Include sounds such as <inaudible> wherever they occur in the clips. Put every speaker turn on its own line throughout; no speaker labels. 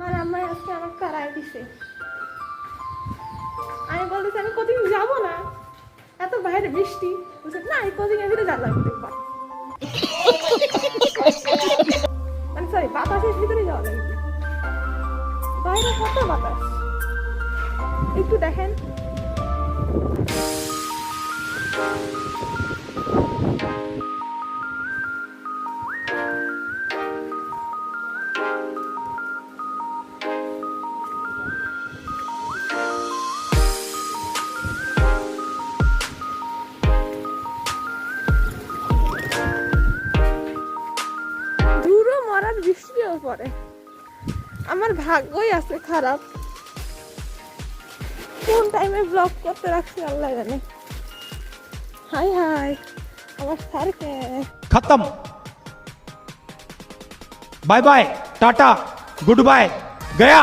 আমার আম্মাই আজকে আমার কারায় দিছে। আমি বলতেছি, আমি কোচিং যাব না? এত বাইরে বৃষ্টি। বলছে, না, এই এর ভিতরে যাওয়া লাগবে মানে সরি বাতাসের ভিতরে যাওয়া লাগবে বাইরে কত বাতাস? একটু দেখেন। দূরও পরে। আমার ভাগ্যই আছে খারাপ। কোন টাইমে ব্লগ করতে রাখছি আল্লাহ জানে। হাই হাই আমার স্যারকে।
খতম। Bye bye tata good bye গয়া।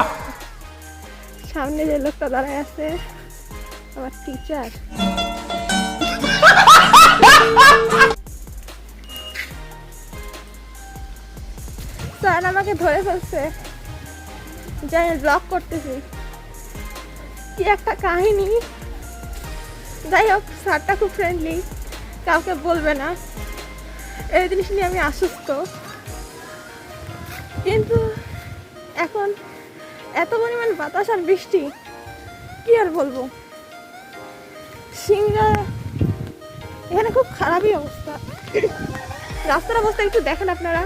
সামনে যে লোকটা দাঁড়ায় আছে আমার টিচার স্যার আমাকে ধরে ফেলছে। যে আমি ব্লগ করতেছি। কি একটা কাহিনী? যাই হোক, স্যারটা খুব ফ্রেন্ডলি কাউকে বলবে না। এই জিনিস নিয়ে আমি আশ্বস্ত। কিন্তু এখন এত পরিমাণ বাতাস আর বৃষ্টি, কি আর বলব? সিংড়া এখানে খুব খারাপই অবস্থা। রাস্তার অবস্থা একটু দেখেন আপনারা।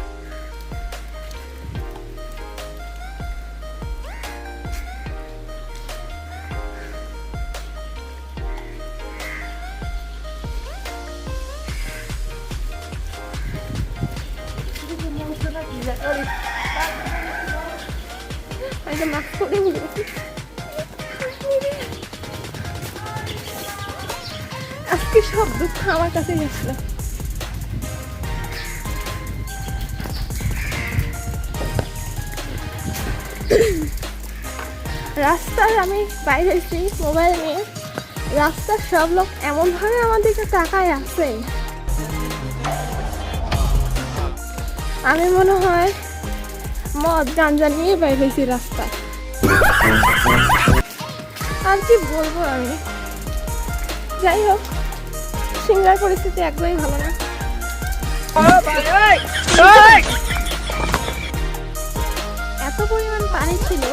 আজকে সব দুঃখ আমার কাছে গেছিল রাস্তায় আমি বাইরে এসেছি, মোবাইল নিয়ে। রাস্তার সব লোক এমনভাবে আমার দিকে তাকায় আছে আমি মনে হয় মদ, গাঞ্জা নিয়ে বাইরে হয়েছি রাস্তায়। আর কি বলব আমি? যাই হোক, সিঙ্গার পরিস্থিতি একদমই ভালো না। এত পরিমাণ পানি ছিল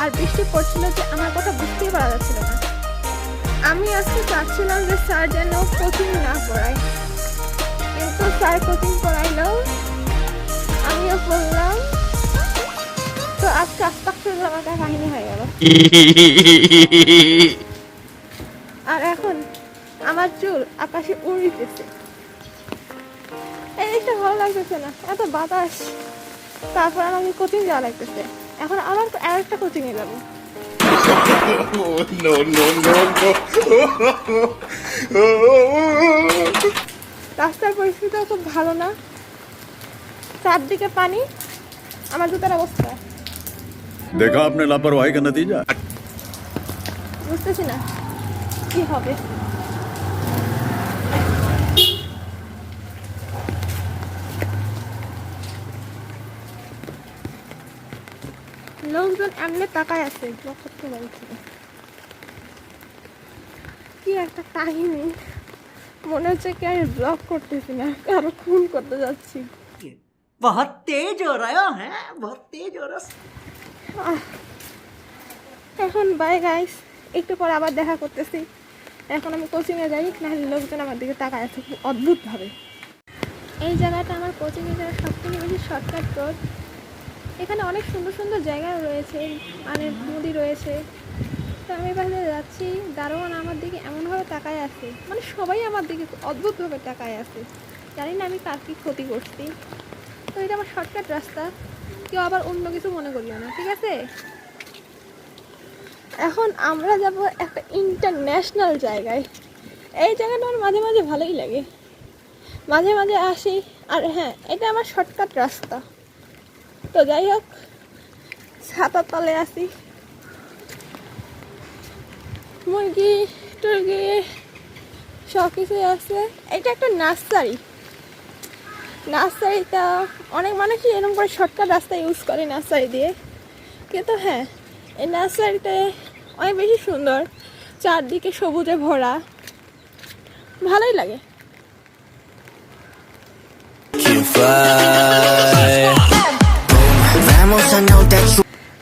আর বৃষ্টি পড়ছিল যে আমার কথা বুঝতেই পারা যাচ্ছিল না। আমি আজকে চাচ্ছিলাম যে স্যার যেন কোচিং না পড়ায়। কিন্তু স্যার কোচিং পড়াইলেও আমার কাহিনী হয়ে গেল। আর এখন আমার চুল আকাশে উড়িতেছে এই জিনিসটা ভালো লাগতেছে না এত বাতাস। তারপর আমাকে কোচিং যাওয়া লাগতেছে। এখন আবার আরেকটা কোচিং এ যাব।
No, no, no, no.
রাস্তার পরিস্থিতিও খুব ভালো না। চারদিকে পানি আমার জুতার অবস্থা।
देखा आपने लापरवाही का नतीजा
বুঝতেছি না কি হবে লোকজন এমনি তাকায় আছে ব্লগ করতে বলছে কি একটা কাহিনী মনে হচ্ছে কি আমি ব্লগ করতেছি না কারো খুন করতে যাচ্ছি
बहुत तेज हो रहा है बहुत तेज हो रहा
আহ, এখন বাই গাইস একটু পর আবার দেখা করতেছি। এখন আমি কোচিংয়ে যাই, নাহলে লোকজন আমার দিকে তাকায় আছে খুব অদ্ভুতভাবে। এই জায়গাটা আমার কোচিংয়ে যাওয়ার সব থেকে বেশি শর্টকাট রোড এখানে অনেক সুন্দর সুন্দর জায়গা রয়েছে মানে নদী রয়েছে। তো আমি এবার যাচ্ছি, দারোয়ান আমার দিকে এমনভাবে তাকায় আছে মানে সবাই আমার দিকে অদ্ভুতভাবে তাকায় আছে। জানি না আমি কার কী ক্ষতি করছি। তো এটা আমার শর্টকাট রাস্তা। কেউ আবার অন্য কিছু মনে করিও না, ঠিক আছে? এখন আমরা যাব একটা ইন্টারন্যাশনাল জায়গায়। এই জায়গাটা আমার মাঝে মাঝে ভালোই লাগে। মাঝে মাঝে আসি, আর হ্যাঁ এটা আমার শর্টকাট রাস্তা। তো যাই হোক, ছাতার তলে আসি। মুরগি, টুরগি সব কিছুই আছে। এটা একটা নার্সারি। নার্সারিটা, অনেক মানুষই এরকম করে শর্টকাট রাস্তা ইউজ করে নার্সারি দিয়ে। কিন্তু হ্যাঁ এই নার্সারিতে অনেক বেশি সুন্দর, চারদিকে সবুজে ভরা। ভালোই লাগে।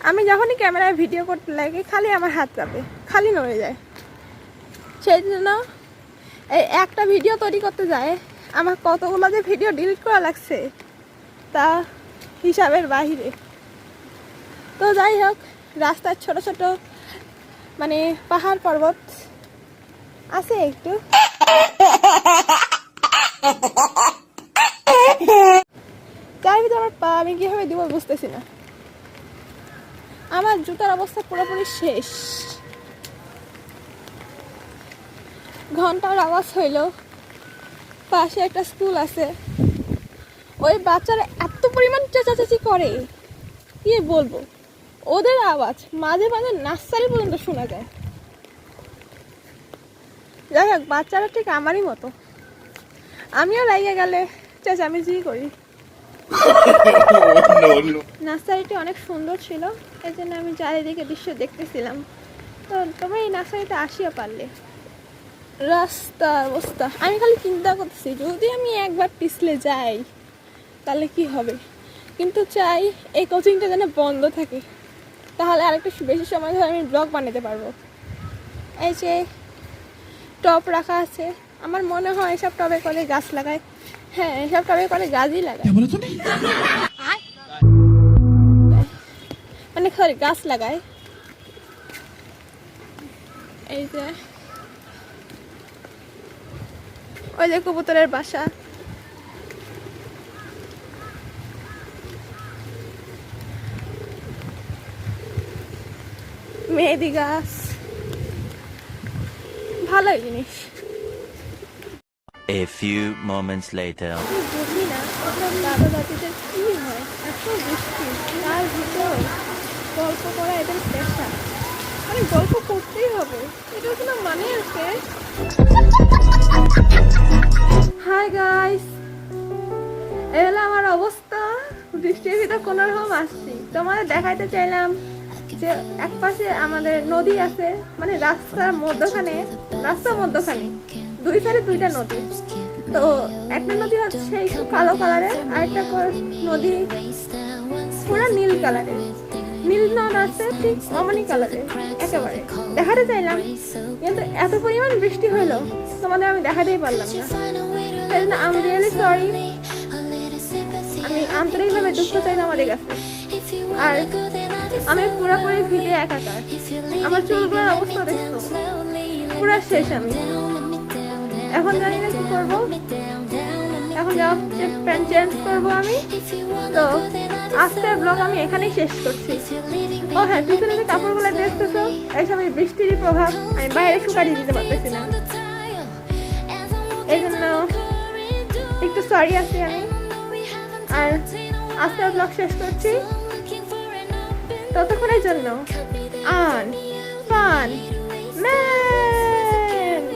আমি যখনই ক্যামেরায় ভিডিও করতে লাগে, খালি আমার হাত কাঁপে, খালি নড়ে যায়। সেই জন্য এই একটা ভিডিও তৈরি করতে যায় আমার কতগুলো যে ভিডিও ডিলিট করা লাগছে তা হিসাবের বাহিরে। তো যাই হোক, রাস্তার ছোট ছোট মানে পাহাড় পর্বত আছে একটু। আমার পা, আমি কীভাবে দিব বুঝতেছি না। আমার জুতার অবস্থা পুরোপুরি শেষ। ঘণ্টার আওয়াজ হইল। পাশে একটা স্কুল আছে। ওই বাচ্চারা এত পরিমাণ চেঁচাচেঁচি করে। কি বলব? ওদের আওয়াজ মাঝে মাঝে নার্সারি পর্যন্ত শোনা যায়। যাই হোক বাচ্চারা ঠিক আমারই মতো। আমিও লাগিয়ে গেলে চেঁচামেচি করি. <laughs> নার্সারিটি অনেক সুন্দর ছিল এই জন্য আমি চারিদিকে দৃশ্য দেখতেছিলাম। তো তোমরা এই নার্সারিতে আসিও পারলে। রাস্তা অবস্থা। আমি খালি চিন্তা করতেছি যদি আমি একবার পিছলে যাই তাহলে কি হবে? কিন্তু চাই এই কোচিংটা যেন বন্ধ থাকে। তাহলে আরেকটু বেশি সময় ধরে আমি ব্লগ বানাতে পারব। এই যে টপ রাখা আছে। আমার মনে হয় এসব টবে করে গাছ লাগায়। হ্যাঁ এসব টবে করে গাছই লাগায়। মানে গাছ লাগায়। এই যে ওই যে কবুতরের বাসা। মেহেদি গাছ। ভালো জিনিস।
A few moments later.
বুঝি না ওসব দাদা দাদিদের কি হয়? এত বৃষ্টি তার ভিতর গল্প করা এদের পেশা। মানে গল্প করতেই হবে এটা কোনো মানে আছে? হাই গাইস এই হলো আমার অবস্থা। বৃষ্টির ভিতর কোনো রকম আসছি দেখাইতে চাইলাম যে, এক আমাদের নদী আছে মানে রাস্তার মধ্যখানে রাস্তার মধ্যখানে। দুই সাইডে দুইটা নদী। তো একটা নদী হচ্ছে কালো কালারের, আর নদী পুরো নীল কালারের। নীল নদ আছে ঠিক অমনি কালারের একেবারে। দেখাতে চাইলাম, কিন্তু এত পরিমাণ বৃষ্টি হইল, তোমাদের আমি দেখাতেই পারলাম না। সেই জন্য আমি রিয়েলি সরি আমি আন্তরিকভাবে দুঃখ চাই তোমাদের কাছে। আর আমি পুরোপুরি ভিজে একাকার। আমার চুলগুলোর অবস্থা দেখছ। পুরো শেষ আমি। এখন জানি না কি করব। এখন যাওয়া হচ্ছে প্যান্ট চেঞ্জ করব আমি, তো আজকের ব্লগ আমি এখানেই শেষ করছি। ও হ্যাঁ পিছনে যে কাপড়গুলো দেখতেছো, এই বৃষ্টিরই প্রভাব, আমি বাইরে শুকারিয়ে দিতে পারতেছি না। এই জন্য একটু সরি আছি আমি। আর আজকের ব্লগ শেষ করছি। ততক্ষণের জন্য, আন, ফান, ম্যান।